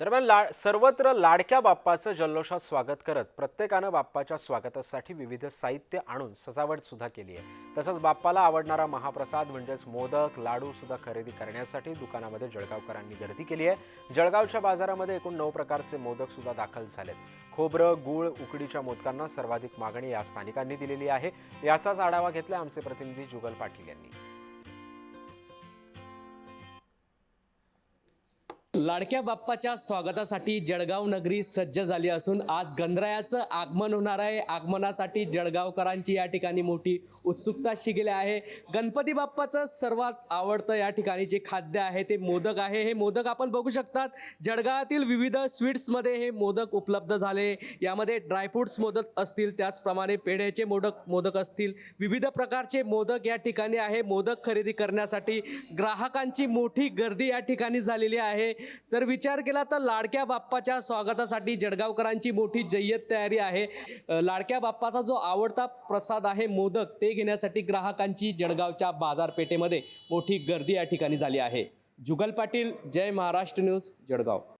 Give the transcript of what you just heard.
दरम्यान ला सर्वत्र लाडक्या बाप्पाचं जल्लोषात स्वागत करत प्रत्येकानं बाप्पाच्या स्वागतासाठी विविध साहित्य आणून सजावट सुद्धा केली आहे. तसंच बाप्पाला आवडणारा महाप्रसाद म्हणजेच मोदक लाडू सुद्धा खरेदी करण्यासाठी दुकानामध्ये जळगावकरांनी गर्दी केली आहे. जळगावच्या बाजारामध्ये एकूण नऊ प्रकारचे मोदक सुद्धा दाखल झालेत. खोबरं गूळ उकडीच्या मोदकांना सर्वाधिक मागणी या स्थानिकांनी दिलेली आहे. याचाच आढावा घेतला आमचे प्रतिनिधी जुगल पाटील यांनी. लाडक्या बाप्पाच्या स्वागतासाठी जळगाव नगरी सज्ज झाली असून आज गणरायाचं आगमन होणार आहे. आगमनासाठी जळगावकरांची या ठिकाणी मोठी उत्सुकता शिकली आहे. गणपती बाप्पाचं सर्वात आवडतं या ठिकाणी जे खाद्य आहे ते मोदक आहे. हे मोदक आपण बघू शकतात. जळगावातील विविध स्वीट्समध्ये हे मोदक उपलब्ध झाले. यामध्ये ड्रायफ्रुट्स मोदक असतील त्याचप्रमाणे पेढ्याचे मोदक मोदक असतील. विविध प्रकारचे मोदक या ठिकाणी आहे. मोदक खरेदी करण्यासाठी ग्राहकांची मोठी गर्दी या ठिकाणी झालेली आहे. जर विचार केला तर लाडक्या बाप्पाच्या स्वागतासाठी जळगावकरांची मोठी जय्यत तयारी आहे. लाडक्या बाप्पाचा जो आवडता प्रसाद आहे मोदक ते घेण्यासाठी ग्राहकांची जळगावच्या बाजारपेठेमध्ये मोठी गर्दी या ठिकाणी झाली आहे. जुगल पाटील जय महाराष्ट्र न्यूज जळगाव